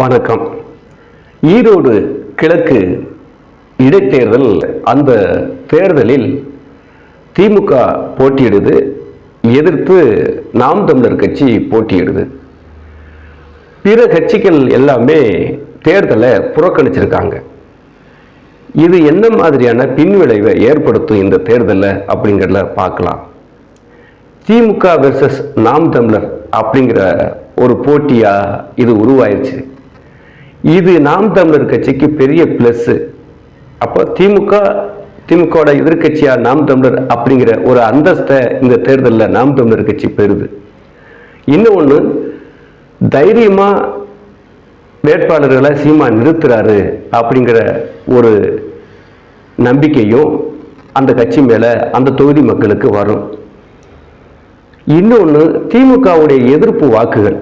வணக்கம். ஈரோடு கிழக்கு இடைத்தேர்தல் அந்த தேர்தலில் திமுக போட்டியிடுது எதிர்த்து நாம் தமிழர் கட்சி போட்டியிடுது. பிற கட்சிகள் எல்லாமே தேர்தலை புறக்கணிச்சிருக்காங்க. இது என்ன மாதிரியான பின்விளைவை ஏற்படுத்தும் இந்த தேர்தலை அப்படிங்கிறத பார்க்கலாம். திமுக வெர்சஸ் நாம் தமிழர் அப்படிங்கிற ஒரு போட்டியாக இது உருவாயிருச்சு. இது நாம் தமிழர் கட்சிக்கு பெரிய ப்ளஸ்ஸு அப்போ திமுக திமுகவோட எதிர்க்கட்சியா நாம் தமிழர் அப்படிங்கிற ஒரு அந்தஸ்தை இந்த தேர்தலில் நாம் தமிழர் கட்சி பெறுது. இன்னொன்று தைரியமாக வேட்பாளர்களை சீமா நிறுத்துறாரு அப்படிங்கிற ஒரு நம்பிக்கையும் அந்த கட்சி மேலே அந்த தொகுதி மக்களுக்கு வரும். இன்னொன்று திமுகவுடைய எதிர்ப்பு வாக்குகள்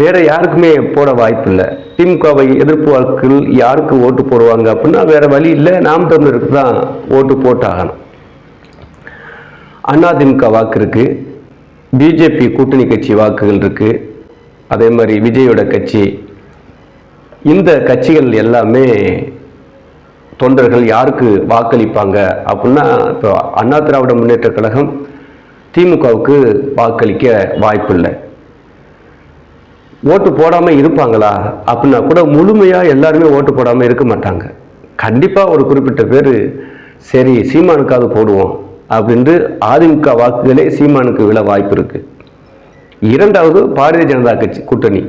வேற யாருக்குமே போட வாய்ப்பு இல்லை திமுகவை எதிர்ப்பு வாக்கில் யாருக்கு ஓட்டு போடுவாங்க அப்படின்னா வேற வழி இல்லை. நாம் தமிழருக்கு தான் ஓட்டு போட்டாகணும். அதிமுக வாக்கு இருக்கு. பிஜேபி கூட்டணி கட்சி வாக்குகள் இருக்கு. அதே மாதிரி விஜயோட கட்சி. இந்த கட்சிகள் எல்லாமே தொண்டர்கள் யாருக்கு வாக்களிப்பாங்க அப்படின்னா இப்போ அண்ணா திராவிட முன்னேற்ற கழகம் திமுகவுக்கு வாக்களிக்க வாய்ப்பில்லை. ஓட்டு போடாமல் இருப்பாங்களா? அப்படின்னா கூட முழுமையாக எல்லாருமே ஓட்டு போடாமல் இருக்க மாட்டாங்க. கண்டிப்பாக ஒரு குறிப்பிட்ட பேர் சரி சீமானுக்காவது போடுவோம் அப்படின்ட்டு அதிமுக வாக்குகளே சீமானுக்கு விழ வாய்ப்பு இருக்குது இரண்டாவது பாரதிய ஜனதா கட்சி கூட்டணி.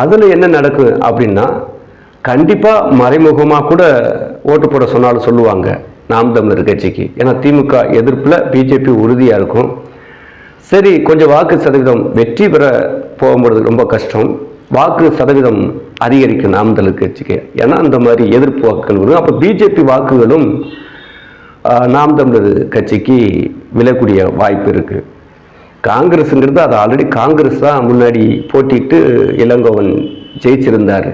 அதில் என்ன நடக்கும் அப்படின்னா கண்டிப்பாக மறைமுகமாக கூட ஓட்டு போட சொன்னாலும் சொல்லுவாங்க நாம் தமிழர் கட்சிக்கு. ஏன்னா திமுக எதிர்ப்பில் பிஜேபி உறுதியாக இருக்கும். சரி கொஞ்சம் வாக்கு சதவீதம் வெற்றி பெற போகும்போது ரொம்ப கஷ்டம். வாக்கு சதவீதம் அதிகரிக்கும் நாம் கட்சிக்கு ஏன்னா அந்த மாதிரி எதிர்ப்பு வாக்குகள் வரும். அப்போ பிஜேபி வாக்குகளும் நாம் தமிழர் கட்சிக்கு விழக்கூடிய வாய்ப்பு இருக்குது காங்கிரஸுங்கிறது அது ஆல்ரெடி காங்கிரஸ் தான் முன்னாடி போட்டிட்டு இளங்கோவன் ஜெயிச்சிருந்தார்.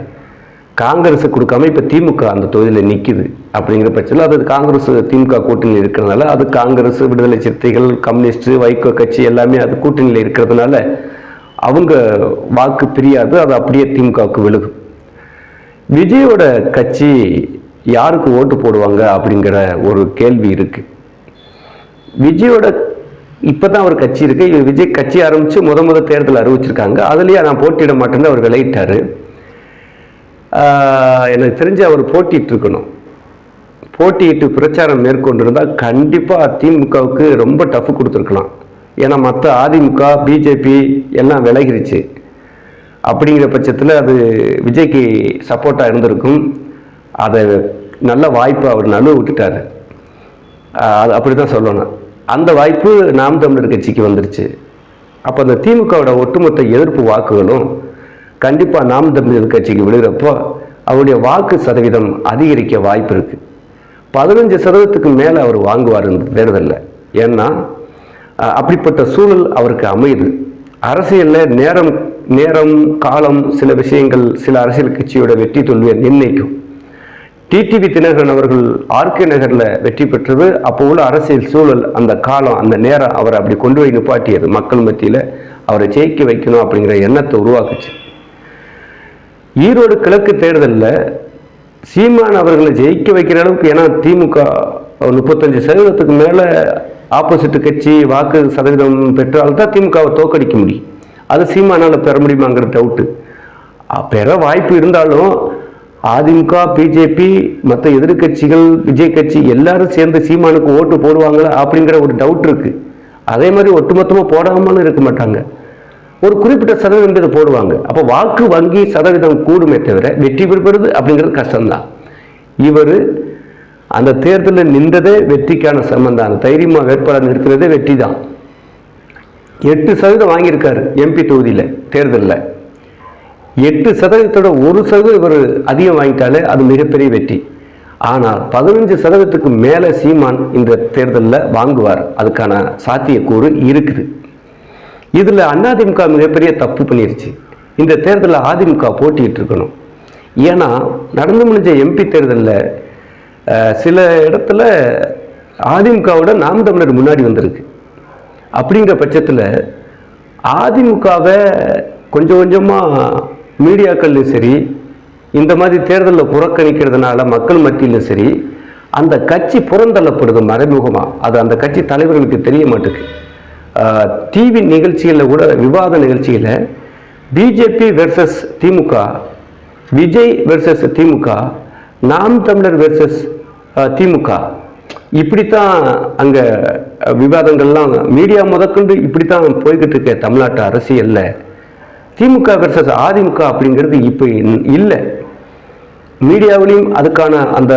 காங்கிரஸை கொடுக்காம இப்போ திமுக அந்த தொகுதியில் நிற்கிது அப்படிங்கிற பட்சத்தில் அது காங்கிரஸ் திமுக கூட்டணியில் இருக்கிறதுனால அது காங்கிரஸ் விடுதலை சிறுத்தைகள் கம்யூனிஸ்ட் வைகோ கட்சி எல்லாமே அது கூட்டணியில் இருக்கிறதுனால அவங்க வாக்கு பிரியாது அது அப்படியே திமுகவுக்கு விழுகும். விஜயோட கட்சி யாருக்கு ஓட்டு போடுவாங்க அப்படிங்கிற ஒரு கேள்வி இருக்கு. விஜயோட இப்பதான் ஒரு கட்சி இருக்கு. இவர் விஜய் கட்சி ஆரம்பித்து முத முத தேர்தல் அறிவிச்சிருக்காங்க. அதுலேயே நான் போட்டியிட மாட்டேன்னு அவர் விளையிட்டார். எனக்கு தெரிஞ்சு அவர் போட்டிட்டு இருக்கணும். போட்டியிட்டு பிரச்சாரம் மேற்கொண்டிருந்தால் கண்டிப்பாக திமுகவுக்கு ரொம்ப டஃப் கொடுத்துருக்கலாம். ஏன்னா மற்ற அதிமுக பிஜேபி எல்லாம் விலகிருச்சு. அப்படிங்கிற பட்சத்தில் அது விஜய்க்கு சப்போர்ட்டாக இருந்திருக்கும். அதை நல்ல வாய்ப்பை அவர் நழுவ விட்டுட்டாரு. அது அப்படி தான் சொல்லணும். அந்த வாய்ப்பு நாம் தமிழர் கட்சிக்கு வந்துருச்சு. அப்போ அந்த திமுகவோட ஒட்டுமொத்த எதிர்ப்பு வாக்குகளும் கண்டிப்பாக நாம் தமிழர் கட்சிக்கு விழுகிறப்போ அவருடைய வாக்கு சதவீதம் அதிகரிக்க வாய்ப்பு இருக்குது பதினஞ்சு சதவீதத்துக்கு மேலே அவர் வாங்குவார் இந்த தேர்தலில். ஏன்னா அப்படிப்பட்ட சூழல் அவருக்கு அமையுது. அரசியலில் நேரம் நேரம் காலம் சில விஷயங்கள் சில அரசியல் கட்சியோட வெற்றி தோல்வியை நிர்ணயிக்கும். டிடிவி தினகரன் அவர்கள் ஆர்கே நகரில் வெற்றி பெற்றது. அப்போ உள்ள அரசியல் சூழல் அந்த காலம் அந்த நேரம் அவரை அப்படி கொண்டு போய் நிப்பாட்டியது. மக்கள் மத்தியில் அவரை ஜெயிக்க வைக்கணும் அப்படிங்கிற எண்ணத்தை உருவாக்குச்சு. ஈரோடு கிழக்கு தேர்தலில் சீமான் அவர்களை ஜெயிக்க வைக்கிற அளவுக்கு ஏன்னா திமுக முப்பத்தஞ்சு சதவீதத்துக்கு மேலே ஆப்போசிட் கட்சி வாக்கு சதவீதம் பெற்றால்தான் திமுகவை தோக்கடிக்க முடியும். அது சீமானால் பெற முடியுமாங்கிற டவுட்டு பெற வாய்ப்பு இருந்தாலும் அதிமுக பிஜேபி மற்ற எதிர்க்கட்சிகள் விஜய் கட்சி எல்லாரும் சேர்ந்து சீமானுக்கு ஓட்டு போடுவாங்களா அப்படிங்கிற ஒரு டவுட் இருக்கு. அதே மாதிரி ஒட்டுமொத்தமாக போடாமலும் இருக்க மாட்டாங்க. ஒரு குறிப்பிட்ட சதவீதம் பேர் போடுவாங்க. அப்போ வாக்கு வங்கி சதவீதம் கூடுமே தவிர வெற்றி பெறுவது அப்படிங்கிறது கஷ்டம்தான். இவர் அந்த தேர்தலில் நின்றதே வெற்றிக்கான சம்பந்தம் தைரியமாக வேட்பாளர் நிறுத்தினதே வெற்றி தான் எட்டு சதவீதம் வாங்கியிருக்காரு எம்பி தொகுதியில் தேர்தலில். எட்டு சதவீதத்தோட ஒரு சதவீதம் இவர் அதிகம் வாங்கிட்டாலே அது மிகப்பெரிய வெற்றி. ஆனால் பதினஞ்சு சதவீதத்துக்கு மேலே சீமான் இந்த தேர்தலில் வாங்குவார். அதுக்கான சாத்தியக்கூறு இருக்குது. இதில் அதிமுக மிகப்பெரிய தப்பு பண்ணிருச்சு. இந்த தேர்தலில் அதிமுக போட்டிட்டு இருக்கணும் ஏன்னா நடந்து முடிஞ்ச எம்பி தேர்தலில் சில இடத்துல அதிமுகவோட நாம் தமிழர் முன்னாடி வந்திருக்கு. அப்படிங்கிற பட்சத்தில் அதிமுகவை கொஞ்சம் கொஞ்சமாக மீடியாக்கள்லையும் சரி இந்த மாதிரி தேர்தலில் புறக்கணிக்கிறதுனால மக்கள் மத்தியிலும் சரி அந்த கட்சி புறந்தள்ளப்படுது மறைமுகமாக அது அந்த கட்சி தலைவர்களுக்கு தெரிய மாட்டுக்கு. டிவி நிகழ்ச்சிகளில் கூட விவாத நிகழ்ச்சியில் BJP versus DMK Vijay versus DMK Naam Tamilar versus திமுக. இப்படித்தான் அங்கே விவாதங்கள்லாம் மீடியா முதற்கொண்டு இப்படித்தான் போய்கிட்டு இருக்க தமிழ்நாட்டு அரசியல்ல. திமுக வெர்சஸ் அதிமுக அப்படிங்கிறது இப்போ இல்லை. மீடியாவிலையும் அதுக்கான அந்த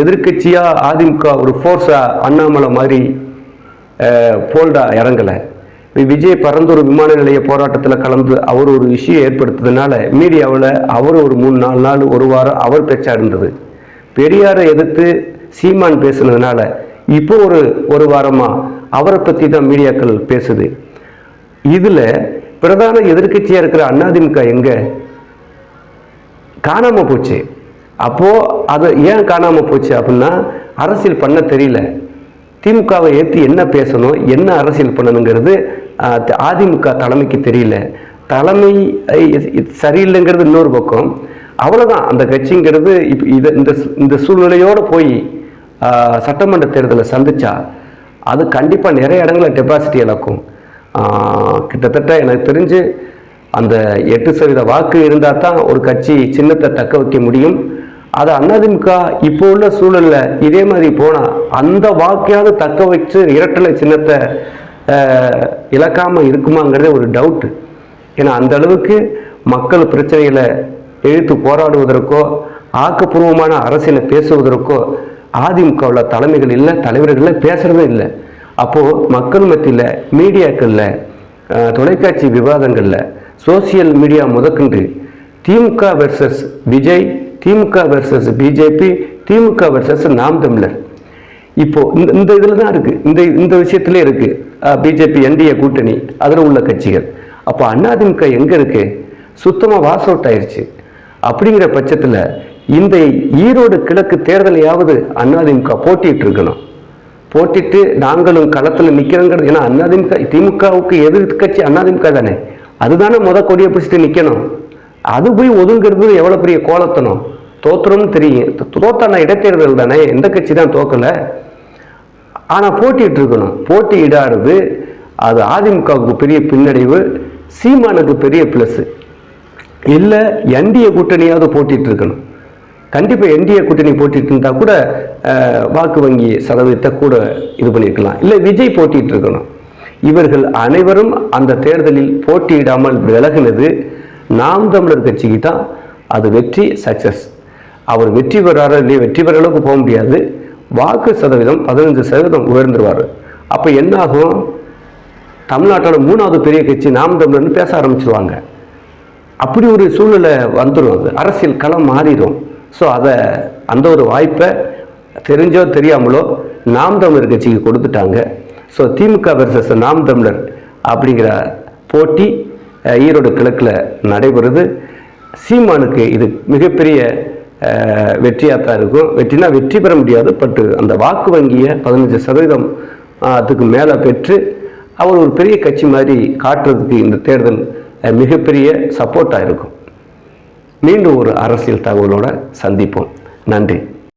எதிர்கட்சியா அதிமுக ஒரு ஃபோர்ஸாக அண்ணாமலை மாதிரி போல்டா இறங்கலை. விஜய் பரந்தூர் விமான நிலைய போராட்டத்தில் கலந்து அவர் ஒரு விஷயம் ஏற்படுத்துறதுனால மீடியாவில் அவர் ஒரு மூணு நாலு நாள் ஒரு வாரம் அவர் பேச்சா இருந்தது. பெரியாரை எதிர்த்து சீமான் பேசுனதுனால இப்போ ஒரு ஒரு வாரமாக அவரை பற்றி தான் மீடியாக்கள் பேசுது. இதில் பிரதான எதிர்கட்சியாக இருக்கிற அண்ணாதிமுக எங்கே? காணாமல் போச்சு. அப்போது அது ஏன் காணாமல் போச்சு அப்படின்னா அரசியல் பண்ண தெரியல. திமுகவை ஏற்றி என்ன பேசணும் என்ன அரசியல் பண்ணணுங்கிறது அதிமுக தலைமைக்கு தெரியல. தலைமை சரியில்லைங்கிறது இன்னொரு பக்கம். அவ்வளோதான் அந்த கட்சிங்கிறது இப்போ இதை இந்த இந்த சூழ்நிலையோடு போய் சட்டமன்ற தேர்தலை சந்தித்தா அது கண்டிப்பாக நிறைய இடங்களில் டெபாசிட்டி இழக்கும். கிட்டத்தட்ட எனக்கு தெரிஞ்சு அந்த எட்டு சதவீத வாக்கு இருந்தால் தான் ஒரு கட்சி சின்னத்தை தக்க வைக்க முடியும். அது அதிமுக இப்போ உள்ள சூழலில் இதே மாதிரி போனால் அந்த வாக்கையாவது தக்க வச்சு இரட்டலை சின்னத்தை இழக்காமல் இருக்குமாங்கிறதே ஒரு டவுட்டு ஏன்னா அந்த அளவுக்கு மக்கள் பிரச்சனைகளை எழுத்து போராடுவதற்கோ ஆக்கப்பூர்வமான அரசியலை பேசுவதற்கோ அதிமுகவில் தலைமைகள் இல்லை தலைவர்கள் பேசுகிறதும் இல்லை. அப்போது மக்கள் மத்தியில் மீடியாக்களில் தொலைக்காட்சி விவாதங்களில் சோசியல் மீடியா முதற்கொண்டு DMK versus Vijay DMK versus BJP DMK versus Naam Tamilar. இப்போ இந்த இந்த இதில் தான் இருக்குது இந்த இந்த விஷயத்திலே இருக்குது பிஜேபி என்டிஏ கூட்டணி. அதில் உள்ள கட்சிகள். அப்போ அதிமுக எங்கே இருக்குது சுத்தமாக வாஸ் அவுட் ஆயிடுச்சு அப்படிங்கிற பட்சத்தில் இந்த ஈரோடு கிழக்கு தேர்தலையாவது அதிமுக போட்டிட்டு இருக்கணும். போட்டிட்டு நாங்களும் களத்தில் நிற்கிறோங்கிறது ஏன்னா அதிமுக திமுகவுக்கு எதிர்கட்சி அதிமுக தானே. அதுதானே முத கொடியை பிடிச்சிட்டு நிற்கணும் அது போய் ஒதுங்கிறது எவ்வளோ பெரிய கோலத்தனம்? தோற்றுறோம்னு தெரியும். தோத்தான இடைத்தேர்தல் தானே? எந்த கட்சி தான் தோக்கலை? ஆனால் போட்டிட்டு இருக்கணும். போட்டி இடாடுது அது அதிமுகவுக்கு பெரிய பின்னடைவு சீமானுக்கு பெரிய ப்ளஸ்ஸு இல்லை என்டிஏ கூட்டணியாவது போட்டிட்டு இருக்கணும். கண்டிப்பாக என்டிஏ கூட்டணி போட்டிட்டு இருந்தால் கூட வாக்கு வங்கி சதவீதத்தை கூட இது பண்ணியிருக்கலாம் இல்லை விஜய் போட்டிட்டு இருக்கணும். இவர்கள் அனைவரும் அந்த தேர்தலில் போட்டியிடாமல் விலகினது நாம் தமிழர் கட்சிக்கு தான் அது வெற்றி சக்சஸ் அவர் வெற்றி பெறாரோ இல்லையோ வெற்றி பெற அளவுக்கு போக முடியாது. வாக்கு சதவீதம் பதினஞ்சு சதவீதம் உயர்ந்துருவார். அப்போ என்னாகும்? தமிழ்நாட்டோட மூணாவது பெரிய கட்சி நாம் தமிழர்னு பேச ஆரம்பிச்சிருவாங்க. அப்படி ஒரு சூழ்நிலை வந்துடும் அது. அரசியல் களம் மாறிடும். ஸோ அதை அந்த ஒரு வாய்ப்பை தெரிஞ்சோ தெரியாமலோ நாம் தமிழர் கட்சிக்கு கொடுத்துட்டாங்க. ஸோ திமுக வெர்சஸ் நாம் தமிழர் அப்படிங்கிற போட்டி ஈரோடு கிழக்கில் நடைபெறுது. சீமானுக்கு இது மிகப்பெரிய வெற்றியாக தான் இருக்கும். வெற்றினா வெற்றி பெற முடியாது பட்டு அந்த வாக்கு வங்கியை பதினஞ்சு சதவீதம் அதுக்கு மேலே பெற்று அவர் ஒரு பெரிய கட்சி மாதிரி காட்டுறதுக்கு இந்த தேர்தல் மிகப்பெரிய சப்போர்ட்டாக இருக்கும். மீண்டும் ஒரு அரசியல் தகவலோடு சந்திப்போம். நன்றி.